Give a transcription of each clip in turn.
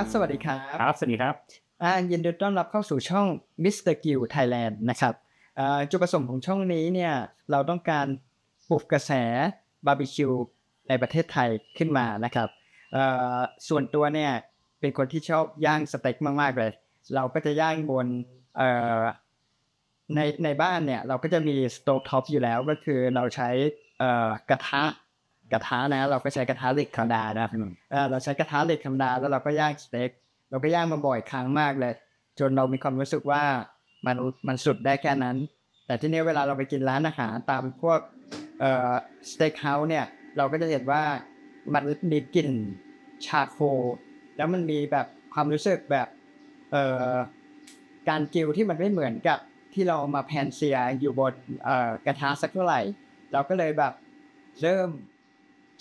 ครับสวัสดีครับ ครับ สวัสดีครับอ่ายินดีต้อนรับเข้าสู่ช่อง Mr. g i l Thailand นะครับอ่าจุดประสงค์ของช่องนี้เนี่ย เราต้องการปลุกกระแสบาร์บีคิวในประเทศไทยขึ้นมานะครับเอ่อส่วนตัวเนี่ย เป็นคนที่ชอบย่างสเต็กมาก ๆ เลย เราก็จะย่างบนเอ่อในในบ้านเนี่ย เราก็จะมีสโต v ท็อปอยู่แล้วก็คือเราใช้เอ่อกระทะ กระทะนะเราก็ใช้กระทะเหล็กธรรมดานะครับเอ่อเราใช้กระทะเหล็กธรรมดาแล้วเราก็ย่างสเต็กเราก็ย่างมาบ่อยครั้งมากเลย จนเรามีความรู้สึกว่ามันมันสุดได้แค่นั้น แต่ที่นี้เวลาเราไปกินร้านอาหารตามพวกเอ่อสเต็กเฮาส์เนี่ยเราก็จะเห็นว่ามันมีกลิ่นชาโคลแล้วมันมีแบบความรู้สึกแบบเอ่อการกิวที่มันไม่เหมือนกับที่เรามาแพนเซียอยู่บนเอ่อกระทะสักเท่าไหร่ เราก็เลยแบบเริ่ม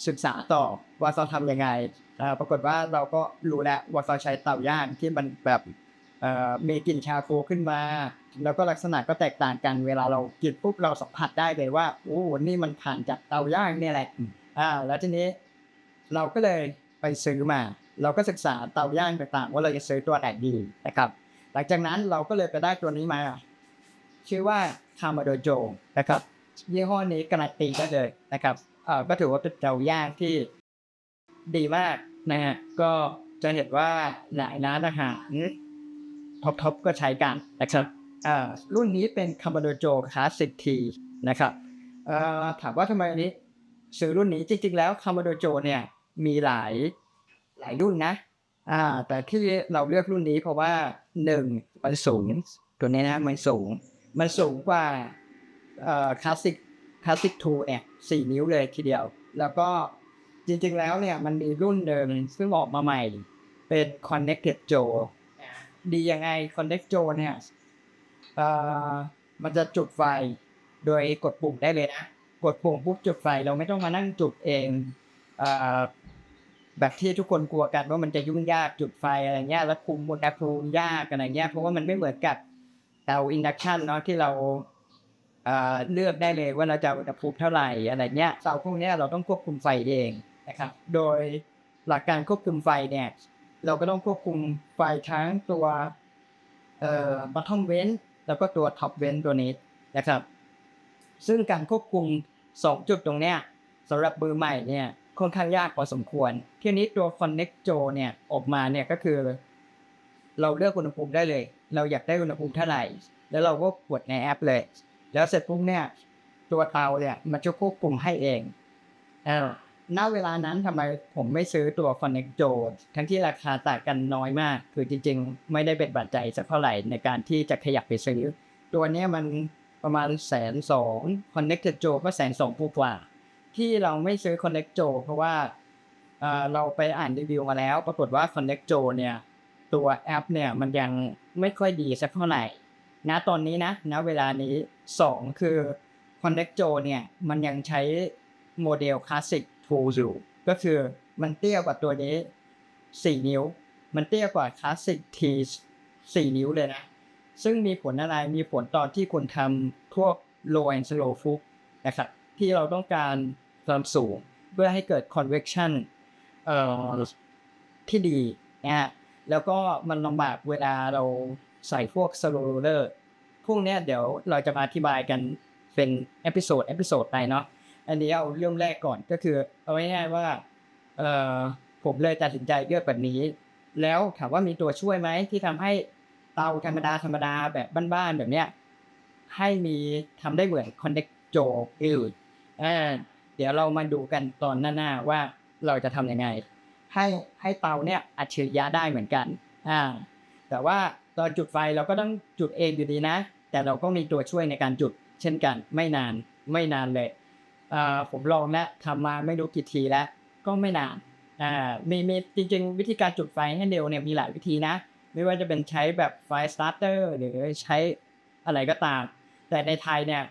ศึกษาต่อว่าเขาทำยังไงอ่าปรากฏว่าเราก็รู้แล้วว่าเขาใช้เตาย่างที่มันแบบเอ่อมีกลิ่นชาโคขึ้นมา แล้วก็ลักษณะก็แตกต่างกันเวลาเรากินปุ๊บเราสัมผัสได้เลยว่าโอ้นี่มันผ่านจากเตาย่างเนี่ยแหละอืมอ่าแล้วทีนี้เราก็เลยไปซื้อมา เราก็ศึกษาเตาย่างต่างๆ ว่าเราจะซื้อตัวไหนดีนะครับ หลังจากนั้นเราก็เลยไปได้ตัวนี้มา ชื่อว่าคามาโดโจนะครับยี่ห้อนี้การันตีได้เลยนะครับเอ่อก็ถือว่าเป็นเตาย่างที่ดีมากนะฮะก็จะเห็นว่าหลายร้านอาหารท็อปทอปก็ใช้กันนะครับรุ่นนี้เป็นคามาโดโจคลาสสิกทีนะครับถามว่าทำไมอันนี้ซื้อรุ่นนี้จริง ๆ แล้วคามาโดโจเนี่ยมีหลายหลายรุ่นนะแต่ที่เราเลือกรุ่นนี้เพราะว่าหนึ่งมันสูงตัวนี้นะมันสูง มันสูงกว่าคลาสสิก คลาสสิกทูเนี่ยสี่นิ้วเลยทีเดียว แล้วก็จริงๆแล้วเนี่ยมันมีรุ่นเดิมซึ่งออกมาใหม่ เป็น Connected Joe ดียังไง Connect Joe เนี่ยเอ่อมันจะจุดไฟโดยกดปุ่มได้เลยนะ กดปุ่มปุ๊บจุดไฟเราไม่ต้องมานั่งจุดเองเอ่อแบบที่ทุกคนกลัวกันว่ามันจะยุ่งยากจุดไฟอะไรเงี้ยแล้วคุมอุณหภูมิยากอะไรเงี้ยเพราะว่ามันไม่เหมือนกับเตาอินดักชันเนาะที่เรา เลือกได้เลยว่าเราจะอุณหภูมิเท่าไหร่อะไรเนี้ยเตาพวกเนี้ยเราต้องควบคุมไฟเองนะครับ โดยหลักการควบคุมไฟเนี่ย เราก็ต้องควบคุมไฟทั้งตัวเอ่อ bottom vent แล้วก็ตัว top vent ตัวนี้นะครับ ซึ่งการควบคุมสองจุดตรงเนี้ยสำหรับมือใหม่เนี่ยค่อนข้างยากพอสมควร ทีนี้ตัว Connect Joe เนี่ยออกมาเนี่ยก็คือ เราเลือกอุณหภูมิได้เลย เราอยากได้อุณหภูมิเท่าไหร่ แล้วเราก็กดในแอปเลย แล้วเสร็จปุ๊บเนี่ย ตัวเตาเนี่ยมันจะควบคุมให้เองเออณเวลานั้นทำไมผมไม่ซื้อตัว Connect Joe ทั้งที่ราคาต่างกันน้อยมาก คือจริง ๆ ไม่ได้เป็นปัจจัยสักเท่าไหร่ในการที่จะขยับไปซื้อ ตัวเนี้ยมันประมาณแสนสอง Connected o ก็แสนสองกว่า ที่เราไม่ซื้อ Connect Joe เพราะว่าเราไปอ่านรีวิวมาแล้ว ปรากฏว่า Connect Joe เนี่ย ตัวแอปเนี่ยมันยังไม่ค่อยดีสักเท่าไหร่ ณตอนนี้นะณเวลานี้สองคือ Connect Joe เนี่ยมันยังใช้โมเดลคลาสสิกทูอยู่ก็คือมันเตี้ยกว่าตัวนี้ 4 นิ้ว มันเตี้ยกว่าคลาสสิกที4นิ้วเลยนะ ซึ่งมีผลอะไรมีผลตอนที่คุณทำพวก low and slow food นะครับที่เราต้องการความสูงเพื่อให้เกิด convection เอ่อที่ดีนะฮะแล้วก็มันลำบากเวลาเรา ใส่พวกสโลเลอร์พวกเนี้ยเดี๋ยวเราจะมาอธิบายกันเป็นเอพิโซดเอพิโซดไปเนาะอันนี้เอาเรื่องแรกก่อนก็คือเอาง่ายๆว่าเออผมเลยตัดสินใจเลือกแบบนี้ แล้วถามว่ามีตัวช่วยไหมที่ทำให้เตาธรรมดาธรรมดาแบบบ้านๆแบบเนี้ยให้มีทำได้เหมือน Connect Joe อื่นอ่าเดี๋ยวเรามาดูกันตอนหน้าๆว่าเราจะทำยังไง ให้ให้เตาเนี่ยอัจฉริยะได้เหมือนกันอ่าแต่ว่า ตอนจุดไฟเราก็ต้องจุดเองอยู่ดีนะ แต่เราก็มีตัวช่วยในการจุด เช่นกัน ไม่นานไม่นานเลยผมลองแล้วทำมาไม่รู้กี่ทีแล้ว ก็ไม่นานมีมีจริงๆ วิธีการจุดไฟให้เร็วเนี่ยมีหลายวิธีนะ ไม่ว่าจะเป็นใช้แบบไฟสตาร์เตอร์หรือใช้อะไรก็ตาม แต่ในไทยเนี่ย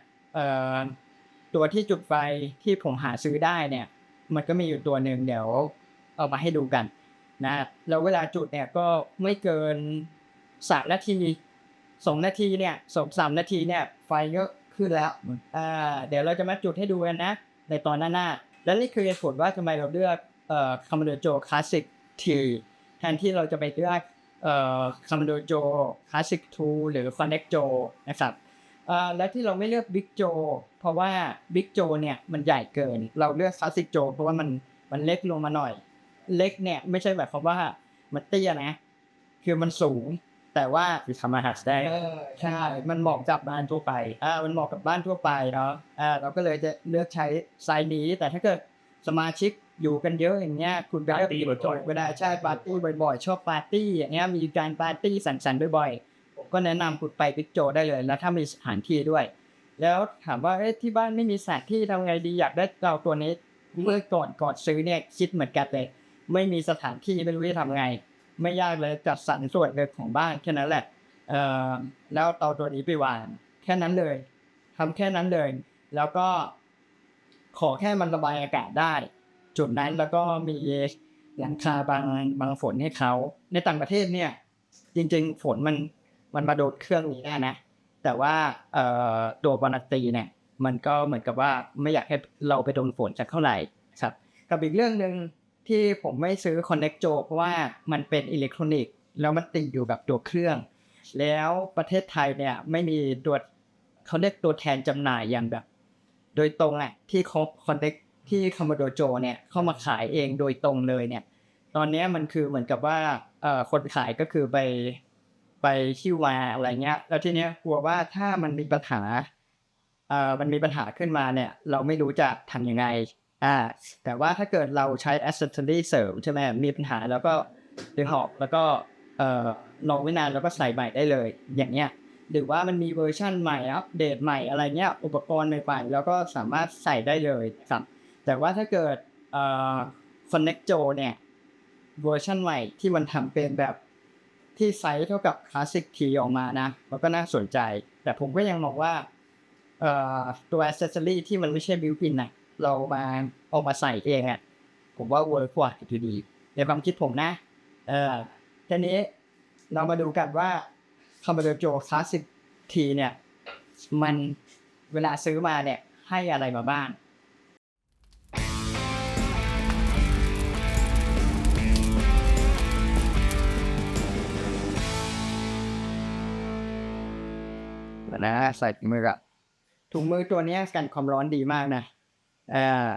ตัวที่จุดไฟที่ผมหาซื้อได้เนี่ย มันก็มีอยู่ตัวหนึ่งเดี๋ยวเอามาให้ดูกันนะแล้วเวลาจุดเนี่ยก็ไม่เกิน สามนาทีสองนาทีเนี่ยสองสามนาทีเนี่ย ไฟก็ขึ้นแล้วอ่าเดี๋ยวเราจะมาจุดให้ดูกันนะ ในตอนหน้าๆและนี่คือเหตุผลว่าทำไมเราเลือกเอ่อคาร์โดโจคลาสสิกทีแทนที่เราจะไปเลือกเอ่อคาร์โดโจคลาสสิกทูหรือฟันเน็กโจนะครับเอ่อและที่เราไม่เลือกบิ๊กโจเพราะว่าบิ๊กโจเนี่ยมันใหญ่เกิน เราเลือกคลาสสิกโจเพราะว่ามันมันเล็กลงมาหน่อย เล็กเนี่ยไม่ใช่แบบคำว่ามันเตี้ยนะ คือมันสูง แต่ว่าคือทำอาหารได้เออใช่มันเหมาะกับบ้านทั่วไปอ่ามันเหมาะกับบ้านทั่วไปเนาะอ่าเราก็เลยจะเลือกใช้ไซส์นี้ แต่ถ้าเกิดสมาชิกอยู่กันเยอะอย่างเงี้ยคุณไปเลือกปาร์ตี้บ่อยๆเวลาใช่ปาร์ตี้บ่อยๆ ชอบปาร์ตี้อย่างเงี้ยมีการปาร์ตี้สังสรรค์บ่อยๆผมก็แนะนำคุณไปบิ๊กโจได้เลย แล้วถ้ามีสถานที่ด้วย แล้วถามว่าเอ๊ะที่บ้านไม่มีสถานที่ทำไงดีอยากได้เราตัวนี้เมื่อก่อนก่อนซื้อเนี่ยคิดเหมือนกันเลย ไม่มีสถานที่ไม่รู้จะทำไง ไม่ยากเลยจัดสรรส่วนเลยของบ้านแค่นั้นแหละเอ่อแล้วเอาตัวนี้ไปวางแค่นั้นเลยทำแค่นั้นเลย แล้วก็ ขอแค่มันระบายอากาศได้ จุดนั้นแล้วก็มีหลังคาบางบางฝนให้เขาในต่างประเทศเนี่ย จริง ๆ ฝนมันมันมาโดนเครื่องนี้ได้นะ แต่ว่าเอ่อตัวบานาตีเนี่ย มันก็เหมือนกับว่าไม่อยากให้เราไปโดนฝนจากเท่าไหร่ครับ กับอีกเรื่องหนึ่ง ที่ผมไม่ซื้อ Connect Joe เพราะว่ามันเป็นอิเล็กทรอนิกส์แล้วมันติดอยู่กับตัวเครื่อง แล้วประเทศไทยเนี่ยไม่มีตัวเขาเรียกตัวแทนจำหน่ายอย่างแบบ โดยตรงอะที่เขาคอนเน c ที่คอมโดโจเนี่ยเข้ามาขายเองโดยตรงเลยเนี่ย ตอนนี้มันคือเหมือนกับว่าเอ่อคนขายก็คือไปไปคิวมาอะไรเงี้ย แล้วทีเนี้ยกลัวว่าถ้ามันมีปัญหาเอ่อมันมีปัญหาขึ้นมาเนี่ย เราไม่รู้จะทำยังไง อ่าแต่ว่าถ้าเกิดเราใช้ accessory เสริมใช่ไหมมีปัญหาแล้วก็ดึงออกแล้วก็เอ่อลองไว้นานแล้วก็ใส่ใหม่ได้เลย อย่างเงี้ยหรือว่ามันมีเวอร์ชั่นใหม่อัปเดตใหม่อะไรเงี้ยอุปกรณ์ใหม่ๆแล้วก็สามารถใส่ได้เลยครับแต่ว่าถ้าเกิดเอ่อ Connect Joe เนี่ยเวอร์ชันใหม่ที่มันทำเป็นแบบที่ไซส์เท่ากับ Classic T ออกมานะมันก็น่าสนใจ แต่ผมก็ยังบอกว่าเอ่อตัว accessory ที่มันไม่ใช่ built-in นะ เรามาเอามาใส่เองอะผมว่าเวิร์กกว่าอยู่ดีในความคิดผมนะ เออทีนี้เรามาดูกันว่าคอม m บ d โจคลาสสิกทีเนี่ย มันเวลาซื้อมาเนี่ยให้อะไรมาบ้างนะใส่ถุงมือกับถุงมือตัวเนี้ยกันความร้อนดีมากนะ อ่า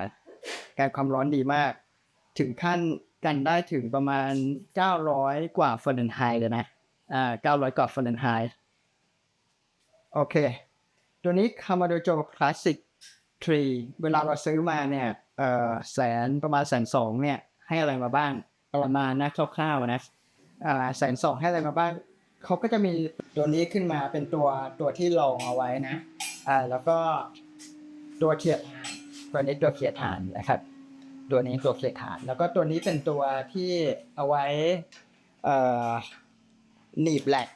กันความร้อนดีมาก ถึงขั้นกันได้ถึงประมาณ 900 กว่าเรนไฮต์เลยนะอ่า900 กว่าเรนไฮต์โอเค ตัวนี้ Kamadojo Classic 3เวลาเราซื้อมาเนี่ยเอ่อแสนประมาณแสนสองเนี่ย ให้อะไรมาบ้างประมาณนะคร่าวๆนะอ่าแสนสองให้อะไรมาบ้างเขาก็จะมีตัวนี้ขึ้นมาเป็นตัวตัวที่รองเอาไว้นะอ่าแล้วก็ตัวเขียดฐา ตัวนี้ตัวเขียดฐานนะครับ ตัวนี้ตัวเขียดฐาน แล้วก็ตัวนี้เป็นตัวที่เอาไว้หนีบแหลก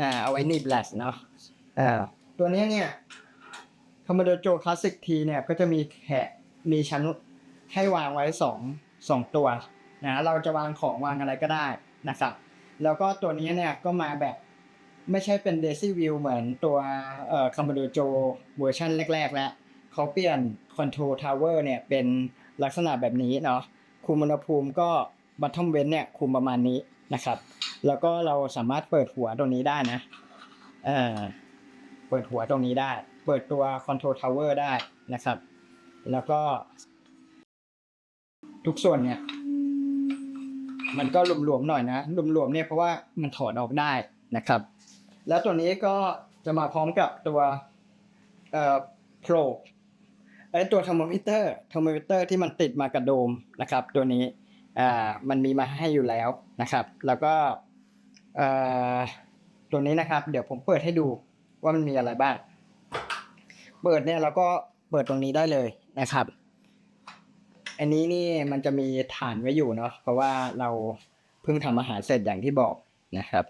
อ่าเอาไว้หนีบแหลกเนาะอ่าตัวนี้เนี่ยคอมโดโจคลาสสิกทีเนี่ยก็จะมีแขะมีชั้นให้วางไว้สองสองตัวนะเราจะวางของวางอะไรก็ได้นะครับ แล้วก็ตัวนี้เนี่ยก็มาแบบไม่ใช่เป็น Daisy View เหมือนตัวเอ่อ Commodore Joe เวอร์ชันแรก ๆ แล้ว เขาเปลี่ยน Control Tower เนี่ยเป็นลักษณะแบบนี้เนาะคุมอุณหภูมิก็ Bottom Vent เนี่ยคุมประมาณนี้นะครับ แล้วก็เราสามารถเปิดหัวตรงนี้ได้นะเออเปิดหัวตรงนี้ได้ เปิดตัว Control Tower ได้นะครับ แล้วก็ ทุกส่วนเนี่ย มันก็หลวมๆหน่อยนะหลวมๆเนี่ยเพราะว่ามันถอดออกได้นะครับ แล้วตัวนี้ก็จะมาพร้อมกับตัวเอ่อโปร ไอ้ตัวเทอร์โมมิเตอร์เทอร์โมมิเตอร์ที่มันติดมากระโดมนะครับ ตัวนี้อ่ามันมีมาให้อยู่แล้วนะครับ แล้วก็เอ่อตัวนี้นะครับ เดี๋ยวผมเปิดให้ดูว่ามันมีอะไรบ้าง เปิดเนี่ยเราก็เปิดตรงนี้ได้เลยนะครับ อันนี้นี่มันจะมีฐานไว้อยู่เนาะเพราะว่าเราเพิ่งทำอาหารเสร็จอย่างที่บอกนะครับ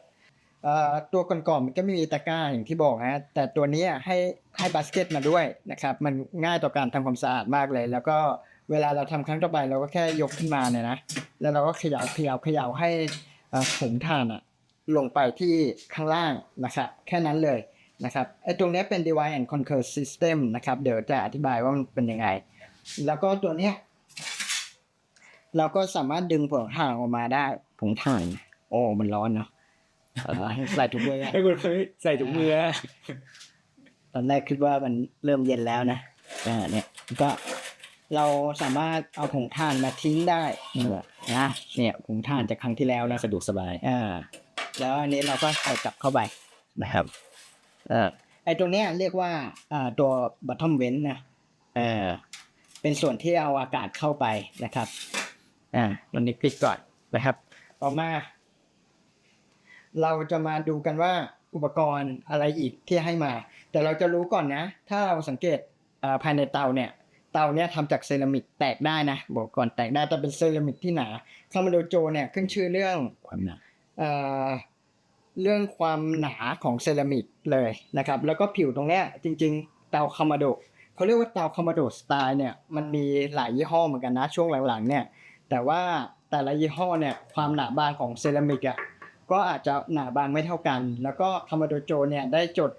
เอ่อตัวก่อนๆมันก็ไม่มีตะกร้าอย่างที่บอกนะแต่ตัวนี้ให้ให้บาสเกตมาด้วยนะครับ มันง่ายต่อการทำความสะอาดมากเลย แล้วก็เวลาเราทำครั้งต่อไปเราก็แค่ยกขึ้นมาเนี่ยนะแล้วเราก็เขย่าเขย่าเขย่าให้ผงถ่านอะลงไปที่ข้างล่างนะครับแค่นั้นเลยนะครับไอ้ตรงนี้เป็น device and control system นะครับ เดี๋ยวจะอธิบายว่ามันเป็นยังไง แล้วก็ตัวเนี้ยเราก็สามารถดึงผงถ่านออกมาได้ผงถ่าน โอ้มันร้อนเนาะ เออให้ใส่ถุงมือให้คุณเคยใส่ถุงมือ ตอนแรกคิดว่ามันเริ่มเย็นแล้วนะอ่าเนี่ยก็เราสามารถเอาผงถ่านมาทิ้งได้นะเนี่ยผงถ่านจากครั้งที่แล้วนะสะดวกสบายอ่าแล้วอันนี้เราก็ใส่กลับเข้าไปนะครับเออไอตัวเนี้ยเรียกว่าอ่าตัว bottom vent นะเออเป็นส่วนที่เอาอากาศเข้าไปนะครับอ่าตัวนี้คลิกก่อนนะครับ ต่อมา เราจะมาดูกันว่าอุปกรณ์อะไรอีกที่ให้มา แต่เราจะรู้ก่อนนะ ถ้าเราสังเกตอ่าภายในเตาเนี่ยเตาเนี่ยทำจากเซรามิกแตกได้นะบอกก่อนแตกได้แต่เป็นเซรามิกที่หนาคามาโดโจเนี่ยขึ้นชื่อเรื่องความหนักเอ่อเรื่องความหนาของเซรามิกเลยนะครับ แล้วก็ผิวตรงเนี้ยจริง ๆ เตาคามาโดเขาเรียกว่าเตาคามาโดสไตล์เนี่ยมันมีหลายยี่ห้อเหมือนกันนะช่วงหลังๆเนี่ยแต่ว่าแต่ละยี่ห้อเนี่ยความหนาบางของเซรามิกอะ ก็อาจจะหนาบางไม่เท่ากัน แล้วก็คามาโดโจเนี่ยได้จด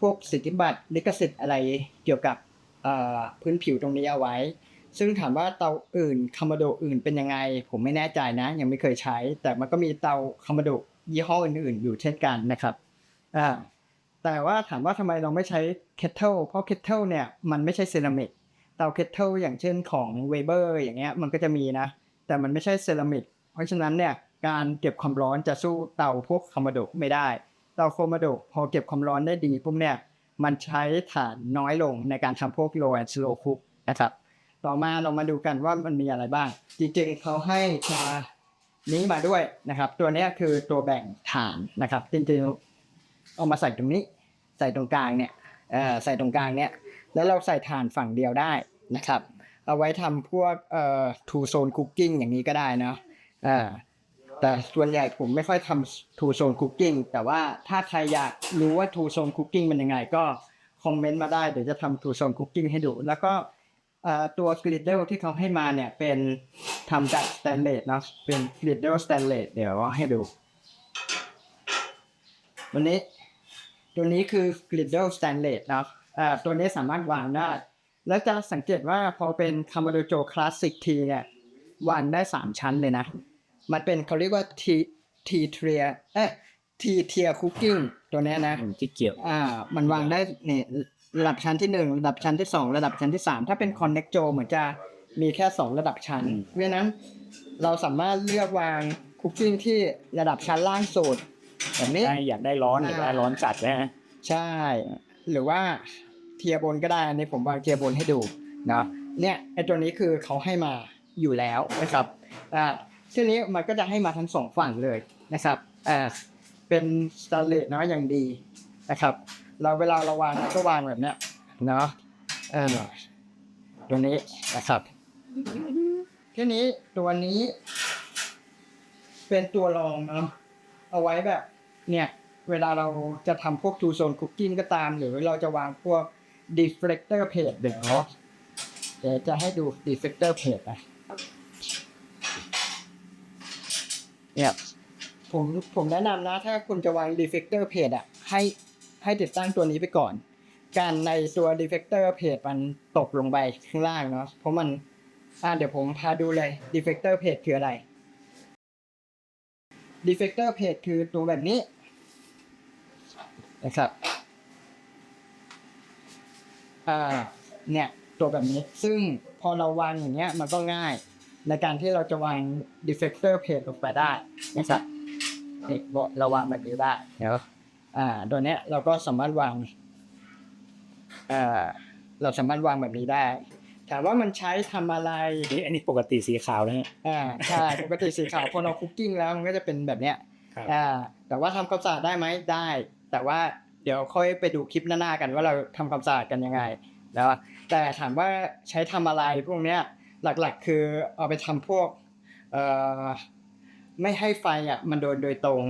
พวกสิทธิบัตรลิขสิทธิ์อะไรเกี่ยวกับพื้นผิวตรงนี้เอาไว้ ซึ่งถามว่าเตาอื่นคามาโดอื่นเป็นยังไง ผมไม่แน่ใจนะ ยังไม่เคยใช้ แต่มันก็มีเตาคามาโดยี่ห้ออื่นๆ อยู่เช่นกันนะครับอ่าแต่ว่าถามว่าทำไมเราไม่ใช้เคทเทิลเพราะเคทเทิลเนี่ยมันไม่ใช่เซรามิกเตาเคทเทิลอย่างเช่นของเวเบอร์อย่างเงี้ยมันก็จะมีนะ แต่มันไม่ใช่เซรามิกเพราะฉะนั้นเนี่ย การเก็บความร้อนจะสู้เตาพวกคามาโดไม่ได้ เตาคามาโดพอเก็บความร้อนได้ดีปุ๊บเนี่ยมันใช้ถ่านน้อยลงในการทำพวก low and slow cook นะครับ ต่อมาเรามาดูกันว่ามันมีอะไรบ้าง จริงๆเขาให้ชานี้มาด้วยนะครับ ตัวนี้คือตัวแบ่งฐานนะครับ จริงๆเอามาใส่ตรงนี้ ใส่ตรงกลางเนี่ยใส่ตรงกลางเนี่ย แล้วเราใส่ฐานฝั่งเดียวได้นะครับ เอาไว้ทำพวกเอ่อ two zone cooking อย่างนี้ก็ได้เนาะ แต่ส่วนใหญ่ผมไม่ค่อยทำ two zone cooking แต่ว่าถ้าใครอยากรู้ว่า two zone cooking มันยังไงก็คอมเมนต์มาได้เดี๋ยวจะทำ two zone cooking ให้ดู แล้วก็ตัวกริดเดลที่เขาให้มาเนี่ยเป็นทำจากสแตนเลสเนาะเป็นกริดเดลสแตนเลสเดี๋ยวให้ดู วันนี้ตัวนี้คือกริดเดลสแตนเลสเนาะตัวนี้สามารถวางได้ แล้วจะสังเกตว่าพอเป็นคามาโดโจคลาสสิกทีเนี่ยวางได้สามชั้นเลยนะ มันเป็นเขาเรียกว่าทีทีเทียเอ๊ะทีเทียคุกกิ้งตัวเนี้ยนะที่เกี่ยวอ่า มันวางได้เนี่ยระดับชั้นที่หนึ่งระดับชั้นที่สองระดับชั้นที่สามถ้าเป็น Connect Joe เหมือนจะมีแค่สองระดับชั้น เพราะฉะนั้นเราสามารถเลือกวางคุกกิ้งที่ระดับชั้นล่างสุดแบบนี้ได้อยากได้ร้อนหรือว่าร้อนจัดนะฮะใช่ หรือว่าเทียร์บนก็ได้อันนี้ผมวางเทียร์บนให้ดูนะเนี่ยไอตัวนี้คือเขาให้มาอยู่แล้วนะครับอ่า ทีนี้มันก็จะให้มาทั้งสองฝั่งเลยนะครับอ่าเป็นสแตนเลสเนาะอย่างดีนะครับ เราเวลาเราวางก็วางแบบเนี้ยเนาะเออตัวนี้นะครับ ทีนี้ตัวนี้ เป็นตัวรองเนาะเอาไว้แบบ เนี่ยเวลาเราจะทำพวก two zone cooking ก็ตาม หรือเราจะวางพวก deflector plate เดี๋ยวเดี๋ยวจะให้ดู deflector plate นะ เนี่ยผมผมแนะนำนะ ถ้าคุณจะวาง deflector plate อะให้ให้ติดตั้งตัวนี้ไปก่อน การในตัว deflector plate มันตกลงไปข้างล่างเนาะเพราะมันอ่าเดี๋ยวผมพาดูเลย deflector plate คืออะไร deflector plate คือตัวแบบนี้นะครับอ่าเนี่ยตัวแบบนี้ซึ่งพอเราวางอย่างเงี้ยมันก็ง่าย ในการที่เราจะวาง deflector plate ลงไปได้นะครับนี่เราวางแบบนี้ได้เดี๋ยวอ่าตัวเนี้ยเราก็สามารถวางอ่าเราสามารถวางแบบนี้ได้ ถามว่ามันใช้ทำอะไรนี่อันนี้ปกติสีขาวนะฮะอ่าใช่ปกติสีขาวพอเราคุกกิ้งแล้วมันก็จะเป็นแบบเนี้ยครับอ่าแต่ว่าทำความสะอาดได้ไหมได้ แต่ว่าเดี๋ยวค่อยไปดูคลิปหน้าๆกันว่าเราทำความสะอาดกันยังไงแล้วแต่ถามว่าใช้ทำอะไรพวกเนี้ย หลักๆ คือเอาไปทำพวกเอ่อไม่ให้ไฟอะมันโดนโดยตรง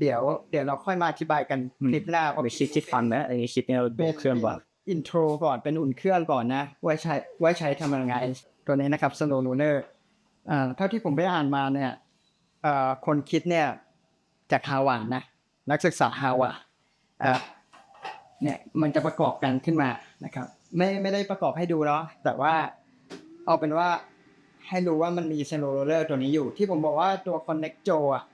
เดี๋ยวเดี๋ยวเราค่อยมาอธิบายกันคลิปหน้าเอาไปคิดคิดฟังนะอันนี้คิดเนี่ยเราดูเครื่องก่อนอินโทรก่อนเป็นอุ่นเครื่องก่อนนะไว้ใช้ไว้ใช้ทำยังไงตัวนี้นะครับ Snow Lunar อ่าเท่าที่ผมไปอ่านมาเนี่ยเอ่อคนคิดเนี่ยจากฮาวาดนะ นักศึกษาฮาวาดอ่าเนี่ยมันจะประกอบกันขึ้นมานะครับ ไม่ไม่ได้ประกอบให้ดูเนาะแต่ว่า เอาเป็นว่าให้รู้ว่ามันมี slow roller ตัวนี้อยู่ ที่ผมบอกว่าตัว connect jo อะ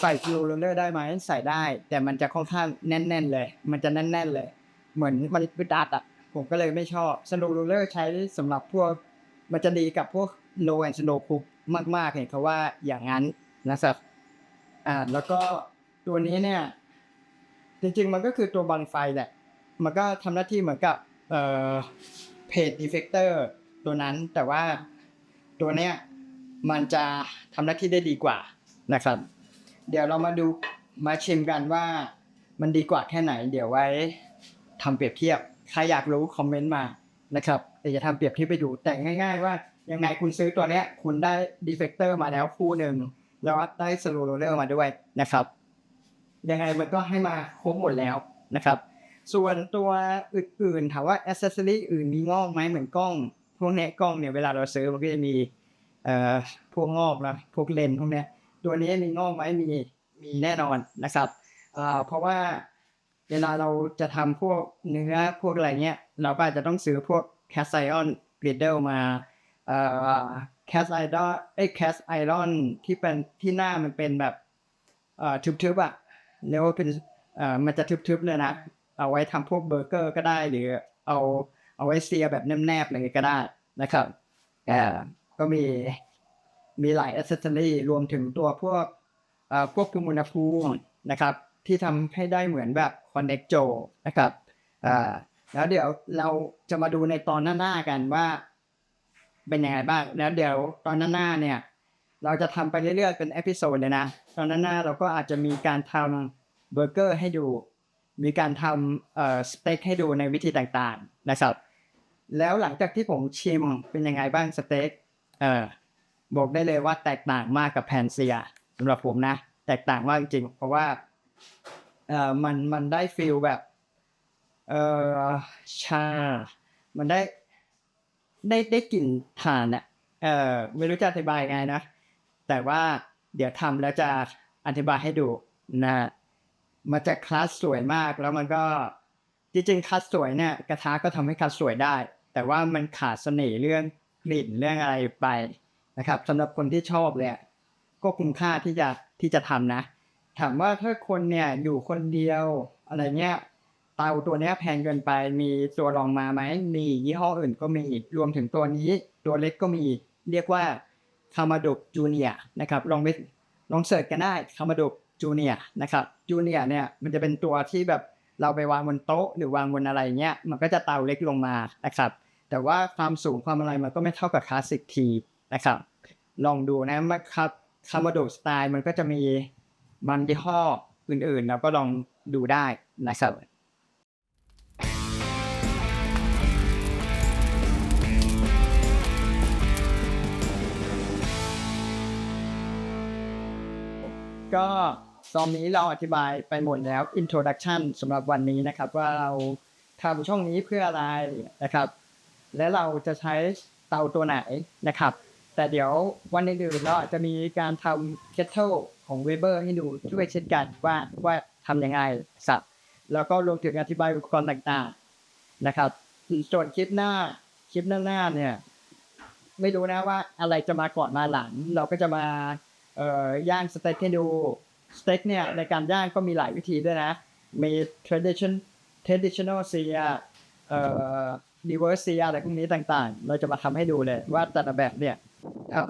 ใส่ slow roller ได้ไหมใส่ได้ แต่มันจะค่อนข้างแน่น ๆ เลย มันจะแน่น ๆ เลย เหมือนมันอึดอัดอะผมก็เลยไม่ชอบ slow roller ใช้สำหรับพวก มันจะดีกับพวก low and slow cook มาก ๆเห็นเขาว่าอย่างนั้นนะครับอ่าแล้วก็ตัวนี้เนี่ย จริง ๆ มันก็คือตัวบังไฟแหละ มันก็ทำหน้าที่เหมือนกับเอ่อเพจดีเฟกเตอร์ ตัวนั้นแต่ว่าตัวเนี้ยมันจะทำหน้าที่ได้ดีกว่านะครับ เดี๋ยวเรามาดูมาชิมกันว่ามันดีกว่าแค่ไหน เดี๋ยวไว้ทำเปรียบเทียบ ใครอยากรู้คอมเมนต์มานะครับเดี๋ยวจะทำเปรียบเทียบไปดูแต่ง่าย ๆ ว่ายังไงคุณซื้อตัวเนี้ย คุณได้ดีเฟกเตอร์มาแล้วคู่หนึ่งแล้วได้สโลโรเลอร์มาด้วยนะครับ ยังไงมันก็ให้มาครบหมดแล้วนะครับ ส่วนตัวอื่นๆถามว่าอ c เซสซอรี่อื่นมีงอกไหมเหมือนกล้อง วกเนี้ยกล้องเนี่ยเวลาเราซื้อมันก็จะมีเอ่อพวกงอกนะพวกเลนพวกเนี้ยตัวนี้มีงอกไหมมีมีแน่นอนนะครับเอ่อเพราะว่าเวลาเราจะทำพวกเนื้อพวกอะไรเงี้ยเราก็อาจจะต้องซื้อพวกแคสไอออนกริดเดิลมาเอ่อแคสไอดอเอ้แคสไอรอนที่เป็นที่หน้ามันเป็นแบบเอ่อทึบๆอะเรียกว่าเป็นเอ่อมันจะทึบๆเลยนะเอาไว้ทำพวกเบอร์เกอร์ก็ได้หรือเอา เอาไว้เซียแบบแนบๆเลยก็ได้นะครับอ่าก็มีมีหลายอ c เซสซอรี่รวมถึงตัวพวกควบคุมอุณหภูมินะครับ ที่ทำให้ได้เหมือนแบบ Connect Joe นะครับแล้วเดี๋ยวเราจะมาดูในตอนหน้าๆกันว่า เป็นยังไงบ้าง แล้วเดี๋ยวตอนหน้าๆเนี่ย เราจะทำไปเรื่อยๆเป็นเอพิโซดเลยนะ ตอนหน้าๆเราก็อาจจะมีการทำเบอร์เกอร์ให้ดู มีการทำเอ่อสเต็กให้ดูในวิธีต่างๆนะครับ แล้วหลังจากที่ผมชิมเป็นยังไงบ้างสเต็กเอ่อบอกได้เลยว่าแตกต่างมากกับแพนเซียสำหรับผมนะ แตกต่างมากจริงๆเพราะว่าเอ่อมันมันได้ฟีลแบบเอ่อชา มันได้ได้ได้กลิ่นถ่านอะเอ่อไม่รู้จะอธิบายยังไงนะ แต่ว่าเดี๋ยวทำแล้วจะอธิบายให้ดูนะ มันจะคลาสสวยมาก แล้วมันก็จริงๆคลาสสวยเนี่ยกระทะก็ทำให้คลาสสวยได้ แต่ว่ามันขาดเสน่ห์เรื่องกลิ่นเรื่องอะไรไปนะครับสำหรับคนที่ชอบเลยก็คุ้มค่าที่จะที่จะทำนะ ถามว่าถ้าคนเนี่ยอยู่คนเดียวอะไรเงี้ยเตาตัวเนี้ยแพงเกินไปมีตัวรองมาไหมมียี่ห้ออื่นก็มีรวมถึงตัวนี้ ตัวเล็กก็มีเรียกว่าคามาดุจูเนียนะครับลองไปลองเสิร์ชกันได้คามาดุจูเนียนะครับ จูเนียเนี่ยมันจะเป็นตัวที่แบบเราไปวางบนโต๊ะหรือวางบนอะไรเงี้ยมันก็จะเตาเล็กลงมานะครับ แต่ว่าความสูงความอะไรมันก็ไม่เท่ากับคลาสสิกทีนะครับ ลองดูนะครับคาร์มาดุสไตล์มันก็จะมีบางยี่ห้ออื่นๆ แล้วก็ลองดูได้นะครับก็ ตอนนี้เราอธิบายไปหมดแล้ว introduction สำหรับวันนี้นะครับ ว่าเราทำช่องนี้เพื่ออะไรนะครับ และเราจะใช้เตาตัวไหนนะครับ แต่เดี๋ยววันอื่นๆเราอาจจะมีการทำ kettle ของ Weber ให้ดูด้วยเช่นกันว่าว่าทำยังไงสับแล้วก็รวมถึงอธิบายอุปกรณ์ต่างๆนะครับส่วนคลิปหน้าคลิปหน้าๆเนี่ยไม่รู้นะว่าอะไรจะมาก่อนมาหลัง เราก็จะมาเอ่อย่างสเต็กให้ดู สเต็กเนี่ยในการย่างก็มีหลายวิธีด้วยนะ มี tradition traditional เซียเอ่อ reverse เซียอะไรพวกนี้ต่างๆ เราจะมาทำให้ดูเลยว่าแต่ละแบบเนี่ยอ่า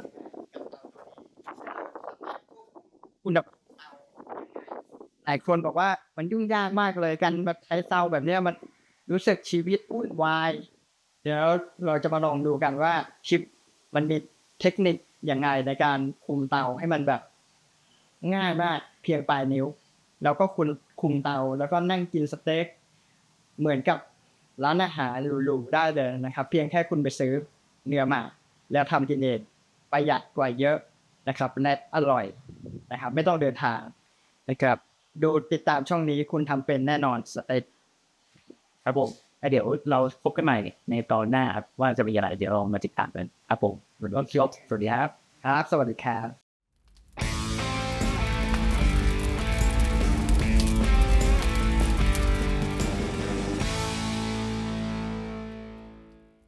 อุณหภูมิหลายคนบอกว่ามันยุ่งยากมากเลยกันแบบใช้เตาแบบเนี้ยมันรู้สึกชีวิตวุ่นวาย เดี๋ยวเราจะมาลองดูกันว่าชิปมันมีเทคนิคยังไงในการคุมเตาให้มันแบบ ง่ายมากเพียงปลายนิ้ว แล้วก็คุณคุมเตา แล้วก็นั่งกินสเต็กเหมือนกับร้านอาหารหรูๆได้เลยนะครับ เพียงแค่คุณไปซื้อเนื้อมา แล้วทำกินเองประหยัดกว่าเยอะนะครับและอร่อยนะครับ ไม่ต้องเดินทางนะครับ ดูติดตามช่องนี้คุณทำเป็นแน่นอนสเต็กครับผมแล้วเดี๋ยวเราพบกันใหม่ในตอนหน้าครับว่าจะมีอะไรเดี๋ยวลองมาติดตามกันครับผมหรือว่าคิวสวัสดีครับ ครับ สวัสดีครับ